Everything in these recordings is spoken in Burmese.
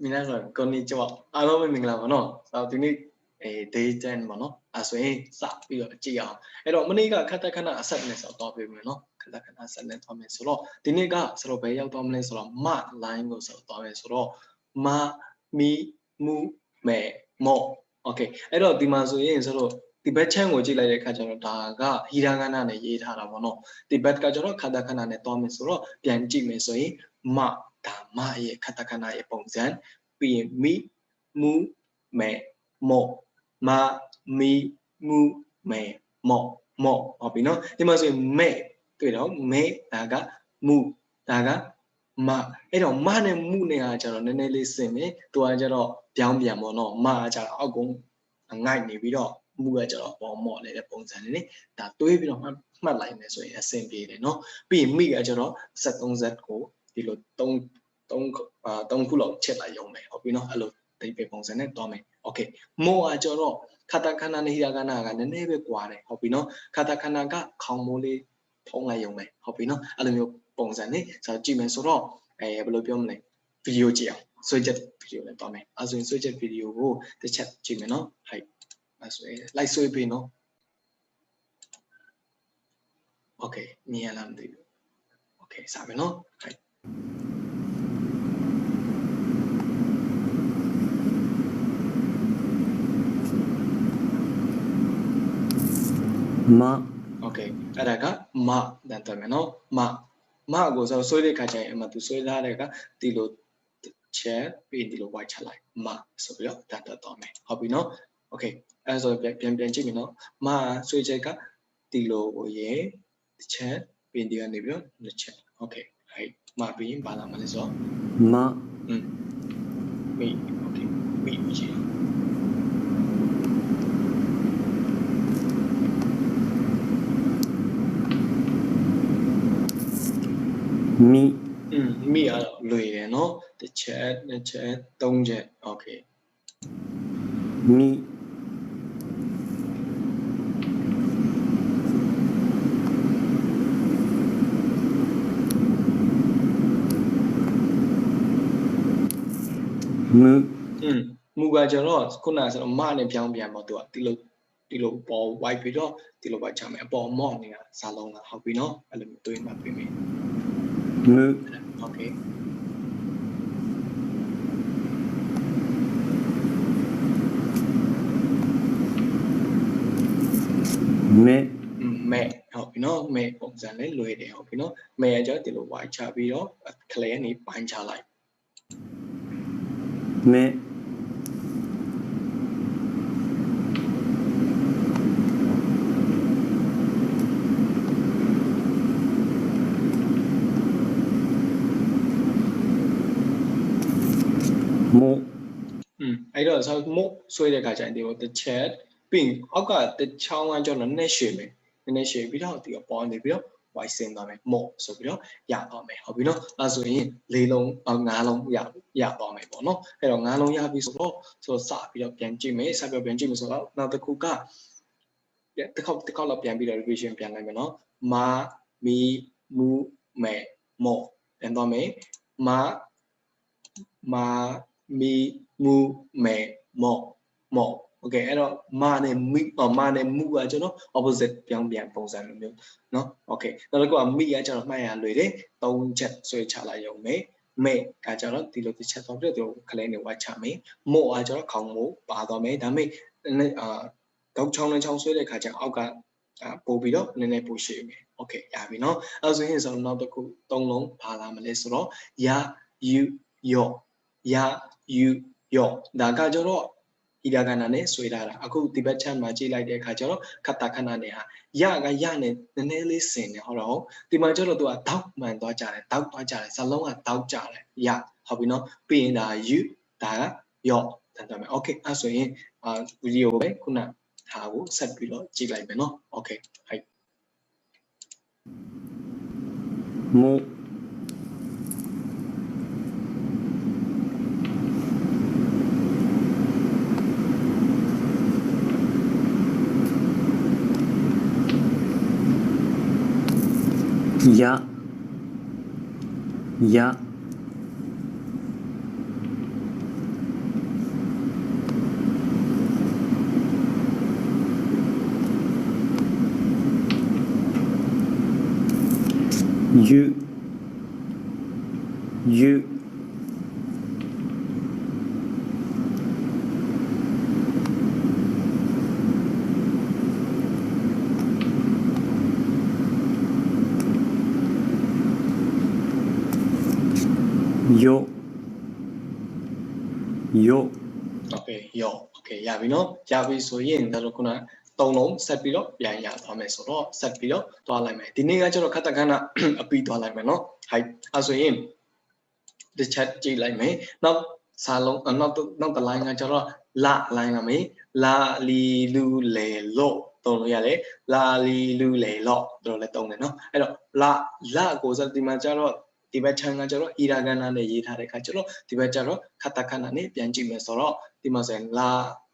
皆さんこんにちはအားလုံးပဲမင်္ဂလာပါနော်ဆိုတော့ဒီနေ့အဲ day 10ပေါ့နော်အဲဆိုရင်စပြီးတော့ကြည့်အောင်အဲ့တော့မနေ့ကခက်တခဏအဆက်နဲ့ဆိုတော့ပြီးမယ်နော်ခက်တခဏအဆက်နဲ့သွားမယ်ဆိုတော့ဒီနေ့ကဆိုတော့ဘယ်ရောက်သွားမလဲဆိုတော့မ line ကိုဆိုတော့သွားမယ်ဆိုတော့မမီမူမဲမော့ okay အဲ့တော့ဒီမှာဆိုရင်ဆိုတော့ဒီဘက်ချမ်းကိုကြည့်လိုက်တဲ့အခါကျတော့ဒါကဟီရာဂနာနဲ့ရေးထားတာပေါ့နော်ဒီဘက်ကကျတော့ခက်တခဏနဲ့သွားမယ်ဆိုတော့ပြန်ကြည့်မယ်ဆိုရင်မ ဒါမရဲ့ခက်တခဏရဲ့ပုံစံပြီးရင်မိမူမဲမော့မမီမူမဲမော့မော့ဟုတ်ပြီနော်ဒီမှာဆိုရင်မဲတွေ့တော့မဲဒါကမူဒါကမအဲ့တော့မနဲ့မူနဲ့ကကျတော့နည်းနည်းလေးစင်မယ်သူကကျတော့ပြောင်းပြန်ပေါ့နော်မကကျတော့အောက်ကုန်းငိုက်နေပြီးတော့မူကကျတော့ပေါ်မော့နေတဲ့ပုံစံလေးဒါတွေးပြီးတော့မှတ်မှတ်လိုက်မယ်ဆိုရင်အဆင်ပြေတယ်နော်ပြီးရင်မိကကျတော့73 z ကို ဒီလို3 3အာ3ခုလောက်ချက်လိုက်ရုံပဲဟုတ်ပြီနော်အဲ့လိုဒီပေပုံစံနဲ့တွားမယ်โอเคမောကကျတော့ခတာခဏနဲ့ဟိရကနာကနည်းနည်းပဲကွာတယ်ဟုတ်ပြီနော်ခတာခဏကခေါင်းမိုးလေးထုံးလိုက်ရုံပဲဟုတ်ပြီနော်အဲ့လိုမျိုးပုံစံနဲ့ဆိုတော့ကြည့်မယ်ဆိုတော့အဲဘယ်လိုပြောမလဲဗီဒီယိုကြည့်အောင်ဆွေးချက်ဗီဒီယိုနဲ့တွားမယ်အဲဆိုရင်ဆွေးချက်ဗီဒီယိုကိုတစ်ချက်ကြည့်မယ်နော်ဟိုက်အဲဆိုရင်လိုက်ဆွေးပေးနော်โอเคမြင်ရလားမသိဘူးโอเคစမယ်နော်ဟိုက် မ โอเคအဲ့ဒါကမတန်တယ်မယ်နော်မမကိုဆိုဆွဲတဲ့ခါကျရင်အမှသူဆွဲထားတဲ့ကဒီလိုချက်ပြီးဒီလို white ချလိုက်မဆိုပြီးတော့တန်တက်တော့မယ်ဟုတ်ပြီနော်โอเคအဲ့ဆိုပြန်ပြန်ပြန်ကြည့်မယ်နော်မဆွဲချက်ကဒီလိုကိုရေတစ်ချက်ပြီးဒီကနေပြီးတော့တစ်ချက်โอเคဟဲ့မပြီးရင်ဘာလာမလဲဆိုတော့ မ อืมမိโอเคမိကြည့် မိ อืมမိအဲ့တော့လွေတယ်နော်တစ်ချက်နှစ်ချက်သုံးချက်โอเค မိ မူ อืมမူကကျတော့ခုနကဆိုတော့မနဲ့ပြောင်းပြန်ပေါ့သူကဒီလိုဒီလိုပေါ် white ပြီးတော့ဒီလို white ချမယ်အပေါ် mock နေတာစာလုံးကဟုတ်ပြီနော်အဲ့လိုမျိုးတွေးမှပြင်မယ် မူ okay မဲอืมမဲ့ဟုတ်ပြီနော်မဲ့ပုံစံလေးလွယ်တယ်ဟုတ်ပြီနော်မဲ့ရကြဒီလို white ချပြီးတော့ clear နေပိုင်းချ တော့ဆိုမို့ဆွဲတဲ့ခါကျရင်ဒီလိုတစ်ချက်ပြီးရင်အောက်ကတစ်ချောင်းကကျတော့နည်းနည်းရှည်မယ်နည်းနည်းရှည်ပြီးတော့ဒီကပေါ်နေပြီးတော့ white ဆင်းသွားမယ်မို့ဆိုပြီးတော့ရသွားမယ်ဟုတ်ပြီနော်အဲဆိုရင်လေးလုံးအော်ငါးလုံးရရသွားမယ်ပေါ့နော်အဲ့တော့ငါးလုံးရပြီဆိုတော့ဆိုတော့စပြီးတော့ပြန်ကြည့်မယ်စပြီးတော့ပြန်ကြည့်မယ်ဆိုတော့နောက်တစ်ခုကပြန်တစ်ခေါက်တစ်ခေါက်လောက်ပြန်ပြီးတော့ revision ပြန်လိုက်မယ်နော်မာမီမူမဲမော့ပြန်သွားမယ်မာမာမီ မူမဲမော့မော့โอเคအဲ့တော့မာနဲ့မိအော်မာနဲ့မူကကျွန်တော် opposite ပြောင်းပြန်ပုံစံလိုမျိုးเนาะโอเคနောက်တစ်ခုကမိကကျွန်တော်မှတ်ရလွယ်တယ်၃ချက်ဆွဲချလိုက်ရုံပဲမဲကကျွန်တော်ဒီလိုတစ်ချက်သွားပြီးတော့ခလဲနေဝတ်ချမယ်မို့ကကျွန်တော်ခေါင်းမို့ပါသွားမယ်ဒါပေမဲ့အာတောက်ချောင်းနဲ့ချောင်းဆွဲတဲ့ခါကျအောက်ကအာပို့ပြီးတော့နည်းနည်းပို့ရှိမယ်โอเคရပြီเนาะအဲဆိုရင်ဆိုတော့နောက်တစ်ခုသုံးလုံးပါလာမလဲဆိုတော့ယာယူယောယာယူ ယောဒါကကျွန်တော်ဣဒကနာနဲ့ဆွဲထားတာအခုဒီဘက်ချမ်းမှာကြည့်လိုက်တဲ့အခါကျတော့ခတ္တခဏနဲ့ဟာရကရနဲ့နည်းနည်းလေးဆင်တယ်ဟုတ်တော့ဒီမှာကျတော့သူကတောက်မှန်သွားကြတယ်တောက်သွားကြတယ်ဇလုံးကတောက်ကြတယ်ရဟုတ်ပြီနော်ပြီးရင်ဒါယူဒါကယောတန်တမယ်โอเคအဲ့ဆိုရင်အာဗီဒီယိုပဲခုနဟာကိုဆက်ပြီးတော့ကြည့်လိုက်မယ်နော်โอเคဟိုက် မို့ ややゆ。ゆ。 ရောโอเคရပြီเนาะရပြီဆိုရင်ဒါတော့ခုနသုံးလုံးဆက်ပြီးတော့ပြန်ရသွားမယ်ဆိုတော့ဆက်ပြီးတော့သွားလိုက်မယ်ဒီနေ့ကကျတော့ခတ္တခဏအပြီးသွားလိုက်မယ်เนาะဟိုက်အဲဆိုရင်ဒီချက်ကြည့်လိုက်မယ်နောက်စာလုံးအနောက်တစ်နောက်တစ် line ကကျတော့လာ line ကမယ်လာလီလူလေလို့သုံးလို့ရတယ်လာလီလူလေလို့တို့လည်းသုံးတယ်เนาะအဲ့တော့လာလာကိုစဒီမှာကျတော့ ဒီဘက် channel ကကျတော့ hiragana နဲ့ရေးထားတဲ့အခါကျတော့ဒီဘက်ကျတော့ katakana နဲ့ပြန်ကြည့်မယ်ဆိုတော့ဒီမှာဆိုရင်လာ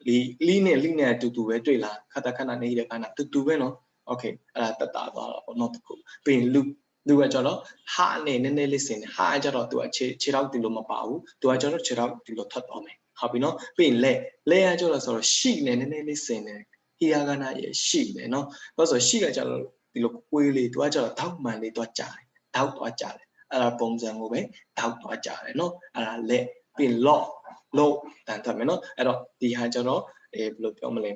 လီလီနဲ့လီနဲ့အတူတူပဲတွေ့လား katakana နဲ့ hiragana တူတူပဲနော် okay အဲ့ဒါတက်တာသွားတော့ပေါ့နော်တခုပြီးရင် loop သူကကျတော့ဟာနဲ့နည်းနည်းလေးစင်တယ်ဟာကျတော့သူကခြေခြေထောက်ဒီလိုမပါဘူးသူကကျတော့ခြေထောက်ဒီလိုထွက်သွားမယ်ဟုတ်ပြီနော်ပြီးရင်လက်လက်ရကျတော့ဆိုတော့ရှိနဲ့နည်းနည်းလေးစင်တယ်ဟီယာဂနာရဲ့ရှိမယ်နော်ဘာလို့ဆိုရှိကကျတော့ဒီလိုကွေးလေးသူကကျတော့တောက်မှန်လေးသွားကြတယ်တောက်သွားကြတယ် အဲ့ဒါပုံစံကိုပဲတောက်သွားကြတယ်နော်အဲ့ဒါလက်ပြီး log log တန်ထွက်မယ်နော်အဲ့တော့ဒီဟာကျွန်တော်အဲဘယ်လိုပြောမလဲ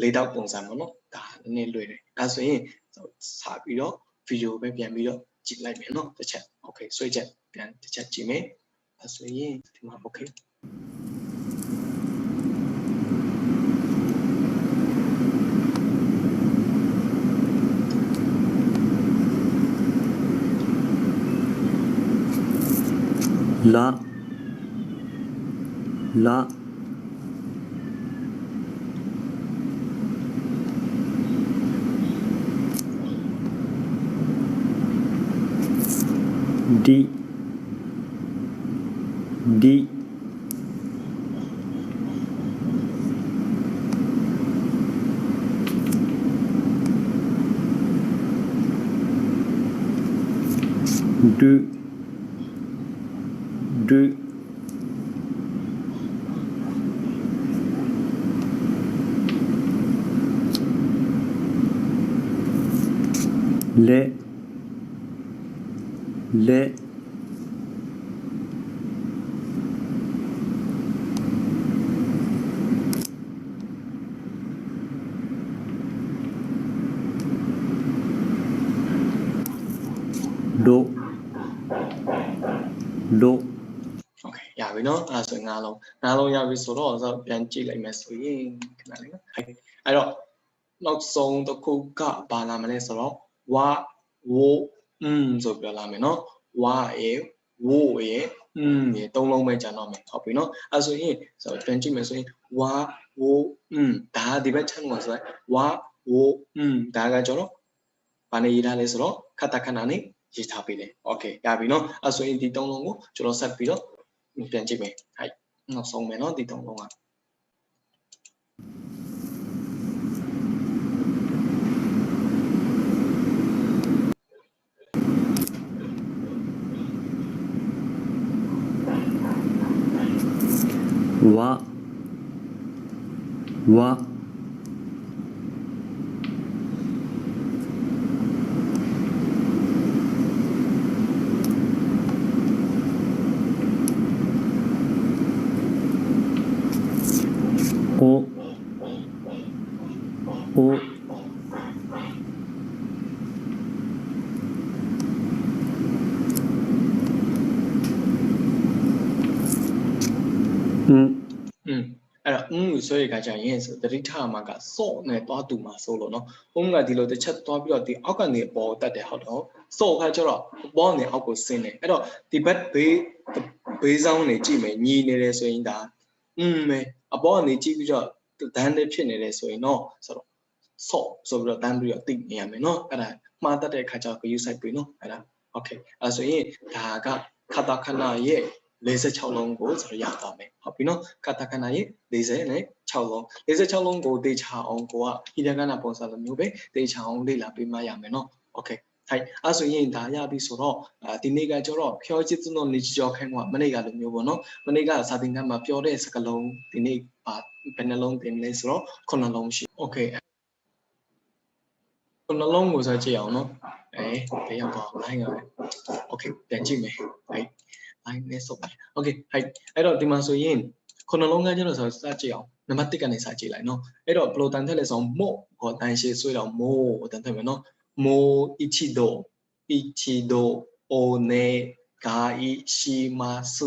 လေးတောက်ပုံစံပေါ့နော်ဒါနည်းနည်းလွယ်တယ်ဒါဆိုရင်စာပြီးတော့ဗီဒီယိုပဲပြန်ပြီးတော့ကြည့်လိုက်မယ်နော်တစ်ချက် okay ဆွဲချက်ပြန်တစ်ချက်ကြည့်မယ်ဒါဆိုရင်ဒီမှာ okay la la di di de နော်အဲ့ဒါဆိုငါးလုံးငါးလုံးရပြီဆိုတော့ဆိုပြန်ကြည့်လိုက်မယ်ဆိုရင်ခဏလေးနော်ဟုတ်အဲ့တော့နောက်ဆုံးတစ်ခုကဘာလာမလဲဆိုတော့ wa wo um ဆိုပြောလာမယ်နော် wa e wo e um ရေသုံးလုံးပဲကြံတော့မယ်ဟုတ်ပြီနော်အဲ့ဆိုရင်ဆိုတော့ပြန်ကြည့်မယ်ဆိုရင် wa wo um ဒါဒီဘက်ချမ်းလို့ဆိုရင် wa wo um ဒါကကျွန်တော်ဘာနဲ့ရေးထားလဲဆိုတော့ခတခဏနဲ့ရေးထားပေးတယ်။ Okay ရပြီနော်။အဲဆိုရင်ဒီ၃လုံးကိုကျွန်တော်ဆက်ပြီးတော့ ပြန်ကြည့်မယ်ဟိုက်နောက်ဆုံးမယ်နော်ဒီသုံးလုံးကวะวะ うん อืมအဲ့တော့อืมဆိုရခါကျရင်ဆိုတတိထမှာကစော့နဲ့သွားတူမှာဆိုလို့เนาะဥမကဒီလိုတစ်ချက်သွားပြီးတော့ဒီအောက်ကနေအပေါ်တက်တယ်ဟုတ်တော့စော့ခါကျတော့အပေါ်ကနေအောက်ကိုဆင်းတယ်အဲ့တော့ဒီဘက်ဘေးဘေးဆောင်နေကြည့်မယ်ညီနေတယ်ဆိုရင်ဒါอืมပဲအပေါ်ကနေကြည့်ပြီးတော့ဒန်းလေးဖြစ်နေတယ်ဆိုရင်တော့ဆိုတော့စော့ဆိုပြီးတော့ဒန်းပြီးတော့သိနေရမယ်เนาะအဲ့ဒါမှားတတ်တဲ့ခါကျတော့ use site ပြီเนาะအဲ့ဒါโอเคအဲ့ဆိုရင်ဒါကခတာခဏရဲ့ 46လုံးကိုဆိုတော့ရသွားမယ်ဟုတ်ပြီနော်ကတခဏရဲ့40နဲ့6လုံး46လုံးကိုတေချာအောင်ကိုကဟိဒကနာပုံစံလိုမျိုးပဲတေချာအောင်လေ့လာပေးမှရမယ်နော်โอเคဟိုက်အဲ့ဆိုရင်ဒါရပြီဆိုတော့ဒီနေ့ကကျတော့ဖြောချစ်သွန်နေကြောခိုင်းကမနေ့ကလိုမျိုးပေါ့နော်မနေ့ကစာသင်ခန်းမှာပြောတဲ့စကားလုံးဒီနေ့ဘယ်နှလုံးသင်လဲဆိုတော့9လုံးရှိโอเค ခုနှလုံးကိုဆက်ကြည့်အောင်နော်အဲဘယ်ရောက်သွား line ကပဲ okay ပြန်ကြည့်မယ်ဟဲ့ line နဲ့စုပ်မယ် okay ဟဲ့အဲ့တော့ဒီမှာဆိုရင်ခုနှလုံးကကျတော့ဆိုစကြည့်အောင်နံပါတ်1ကနေစကြည့်လိုက်နော်အဲ့တော့ဘယ်လိုတန်ထက်လဲဆိုတော့မို့ဟောတန်ရှည်ဆွဲတော့မို့တန်ထက်မယ်နော်မို့一起都一起都お願いします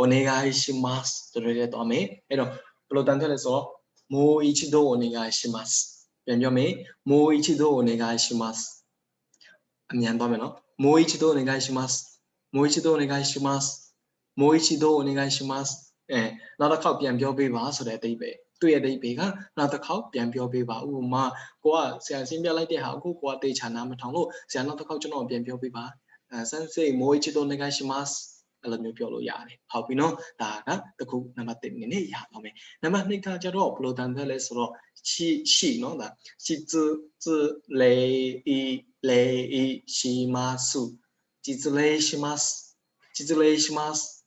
お願いしますတို့ရတော့မယ်အဲ့တော့ဘယ်လိုတန်ထက်လဲဆိုတော့မို့一起都お願いしますပြန်ပြောမယ်မို့一度お願いしますအမြန်သွားမယ်နော်မို့一度お願いします もう一度お願いしますもう一度お願いしますအဲနောက်တစ်ခေါက်ပြန်ပြောပေးပါဆိုတဲ့အတိတ်ပဲသူ့ရဲ့အတိတ်ပဲကနောက်တစ်ခေါက်ပြန်ပြောပေးပါဥပမာကိုကဆရာရှင်းပြလိုက်တဲ့ဟာအခုကိုကတေချာနာမထောင်လို့ဆရာနောက်တစ်ခေါက်ကျွန်တော်ပြန်ပြောပေးပါအဲစမ်းစိတ်もう一度お願いしますအဲ့လိုမျိုးပြောလို့ရတယ်ဟုတ်ပြီနော်ဒါကတခုနံပါတ်1နည်းနည်းရပါမယ်နံပါတ်2ကကျတော့ဘယ်လိုတန်သက်လဲဆိုတော့ရှိရှိနော်ဒါရှိ自自雷一雷一します 実礼します。実礼します。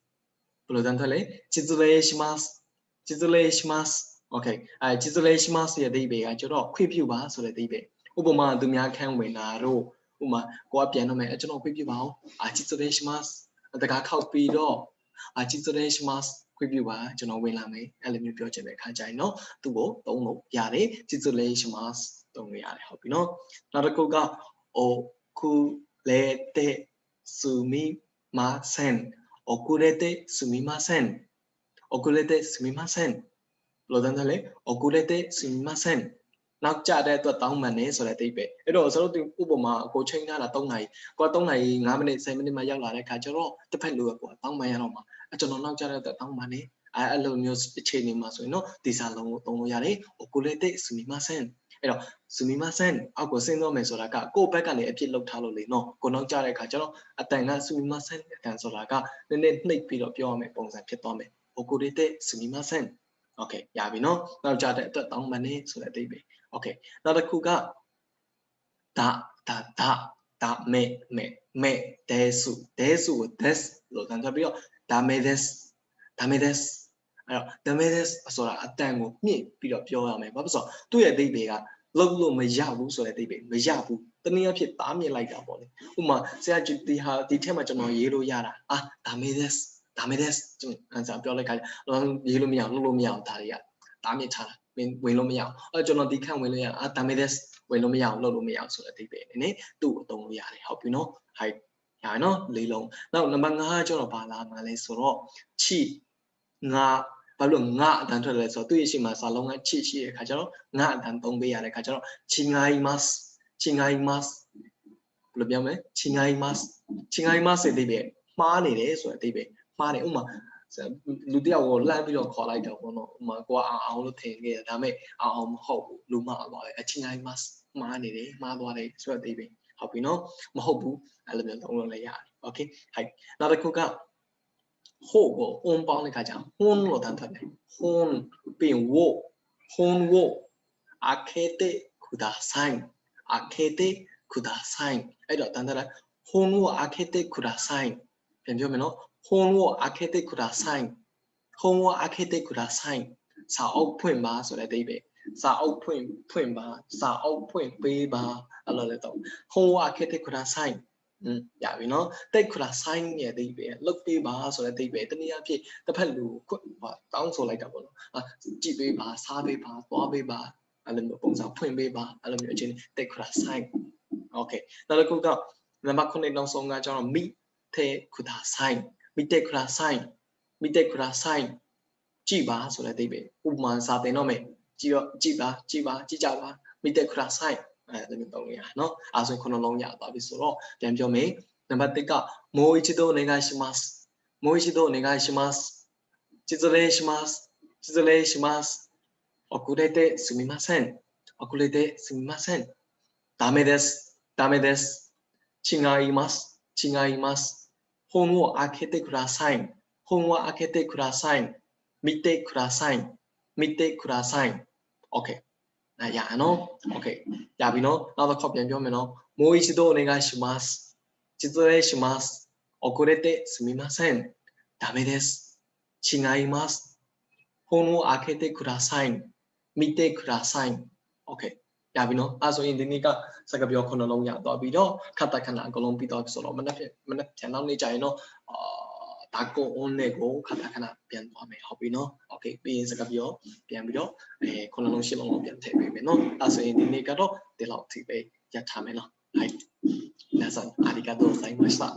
プロダントレ、実礼します。実礼します。OK、はい、実礼します。やでいべがちょろ、クイピューバー、それでいべ。おぼま、どみゃけんウェナロ、おま、ごわピアノメ、ちょろ、クイピューバー、あ、実礼します。あ、だがかっぴーろ、あ、実礼します。クイピューバー、ちょろ、ウェナメ、エレミューピューチェメ、カジャイノ、トゥボ、トゥモ、ヤレ、実礼します。トゥミヤレ、ハピノ。なるこが、お、く、れ、て、sumimasen. Ocúrete sumimasen. Ocúrete sumimasen. Por lo tanto, le ocúrete sumimasen. နောက်ကြတဲ့အတွက်တောင်းပန်နေဆိုတဲ့အဓိပ္ပာယ်အဲ့တော့ကျွန်တော်တို့ဥပမာကိုချိန်ထားတာ3နာရီကို3နာရီ5မိနစ်10မိနစ်မှရောက်လာတဲ့အခါကျတော့တစ်ဖက်လိုပဲပေါ့တောင်းပန်ရတော့မှာအဲ့ကျွန်တော်နောက်ကြတဲ့အတွက်တောင်းပန်နေအဲ့လိုမျိုးအခြေအနေမှာဆိုရင်တော့ဒီစာလုံးကိုသုံးလို့ရတယ် oculete sumimasen အဲ့တော့ဇူမီမဆန်အောက်ကိုဆင်းသွားမယ်ဆိုတာကကိုယ့်ဘက်ကနေအဖြစ်လောက်ထားလို့လေနော်ကိုနောက်ကြတဲ့အခါကျတော့အတန်ကဇူမီမဆန်အတန်ဆိုတာကနည်းနည်းနှိပ်ပြီးတော့ပြောရမယ်ပုံစံဖြစ်သွားမယ်ဟိုကိုတွေတဲ့ဇူမီမဆန်โอเคရပြီနော်နောက်ကြတဲ့အတွက်တောင်းမနေဆိုတဲ့အသေးပဲโอเคနောက်တစ်ခုကဒါဒါဒါဒါမေမေမေဒဲစုဒဲစုကို this လို့တန်ကြပြီးတော့ဒါမေ this ဒါမေ this အဲ့တော့ဒါမေ des ဆိုတာအတန်ကိုမြင့်ပြီးတော့ပြောရမယ်ဘာဖြစ်လို့သူ့ရဲ့အတိတ်ပဲကလုံးလို့မရဘူးဆိုတဲ့အတိတ်ပဲမရဘူးတနည်းအားဖြင့်တားမြစ်လိုက်တာပေါ့လေဥပမာဆရာကြီးဒီဟာဒီထက်မှကျွန်တော်ရေးလို့ရတာအာဒါမေ des ဒါမေ des ကျွန်တော်ပြောလိုက်ခါရေးလို့မရအောင်လုပ်လို့မရအောင်ဒါတွေကတားမြစ်ထားတာဝင်ဝင်လို့မရအောင်အဲကျွန်တော်ဒီခန့်ဝင်လို့ရအာဒါမေ des ဝင်လို့မရအောင်လုပ်လို့မရအောင်ဆိုတဲ့အတိတ်ပဲအနေနဲ့သူ့ကိုသုံးလို့ရတယ်ဟုတ်ပြီနော်ဟိုက်ရနော်လေးလုံးနောက်နံပါတ်5ကကျွန်တော်ပါလာမှာလဲဆိုတော့ချီငါ ဘာလို့ငါအတန်ထွက်လဲဆိုတော့သူ့ရဲ့ရှိမှာစာလုံးကချီရှိတဲ့ခါကျတော့ငါအတန်သုံးပေးရတဲ့ခါကျတော့ချီငိုင်းမတ်ချီငိုင်းမတ်ဘယ်လိုပြောမလဲချီငိုင်းမတ်ချီငိုင်းမတ်ဆိုတဲ့အတိတ်ပဲမှားနေတယ်ဆိုတဲ့အတိတ်ပဲမှားတယ်ဥမာလူတယောက်ကိုလှမ်းပြီးတော့ခေါ်လိုက်တော့ဘောနော်ဥမာကိုကအောင်အောင်လို့ထင်ခဲ့တယ်ဒါပေမဲ့အောင်အောင်မဟုတ်ဘူးလူမအောင်သွားတယ်အချင်းတိုင်းမှာမှားနေတယ်မှားသွားတယ်ဆိုတဲ့အသေးပဲဟုတ်ပြီနော်မဟုတ်ဘူးအဲ့လိုမျိုးသုံးလို့လည်းရတယ်โอเคဟိုက်နောက်တစ်ခုက ဟိုကို on ပေါင်းတဲ့ခါကျ hon လို့တန်းထွက်တယ် hon ပြီးဝ hon ဝ akete kudasai akete kudasai အဲ့တော့တန်းထွက်လိုက် hon ဝ akete kudasai ပြန်ပြောမယ်နော် 本を開けてください。本を開けてください。စာအုပ်ဖွင့်ပါဆိုတဲ့အဓိပ္ပာယ်စာအုပ်ဖွင့်ဖွင့်ပါစာအုပ်ဖွင့်ပေးပါအဲ့လိုလည်းတော့本を開けてくださいอืม ရပြီနော်တိတ်ခရာဆိုင်ရဲ့အတိတ်ပဲလုတ်ပေးပါဆိုတဲ့အတိတ်ပဲတနည်းအားဖြင့်တစ်ဖက်လူခွတောင်းဆိုလိုက်တာပေါ့နော်အာကြည့်ပေးပါစားပေးပါသွားပေးပါအဲ့လိုမျိုးပုံစံဖွင့်ပေးပါအဲ့လိုမျိုးအခြေအနေတိတ်ခရာဆိုင်โอเคနောက်တစ်ခုကနံပါတ်9နောက်ဆုံးကကျွန်တော်မိတေခရာဆိုင်မိတေခရာဆိုင်မိတေခရာဆိုင်ကြည့်ပါဆိုတဲ့အတိတ်ပဲဥပမာစာသင်တော့မယ်ကြည့်တော့ကြည့်ပါကြည့်ပါကြည့်ကြပါမိတေခရာဆိုင် အဲဒါမျိုးသုံးရအောင်နော်အဲဆိုခုနှလုံးရသွားပြီဆိုတော့ပြန်ပြောမယ်နံပါတ်1ကもう一度お願いしますもう一度お願いします失礼します失礼します遅れてすみません遅れてすみませんダメですダメです違います違います本を開けてください。本を開けてください。見てください。見てください。OK。 あいや、あの、OK。やびの、あとコピー読めの、もう一度お願いします。失礼します。遅れてすみません。ダメです。違います。本を開けてください。見てください。OK。やびの、あ、そう、インディニカ、サガビオコのロンや、ドビド、カタカナ、ゴロンビド、ソロ、マナピャナネにちゃいの、あ ဒါကို on နဲ့ကိုခတ်တခဏပြန်သွားမယ်ဟုတ်ပြီနော်โอเคပြီးရင်စကားပြောပြန်ပြီးတော့အဲခုနှလုံးရှင်းလုံးလုံးပြန်ထည့်ပေးမယ်နော်အဲဆိုရင်ဒီနေ့ကတော့ဒီလောက်ထိပဲရထားမယ်နော်はい皆さんありがとうございました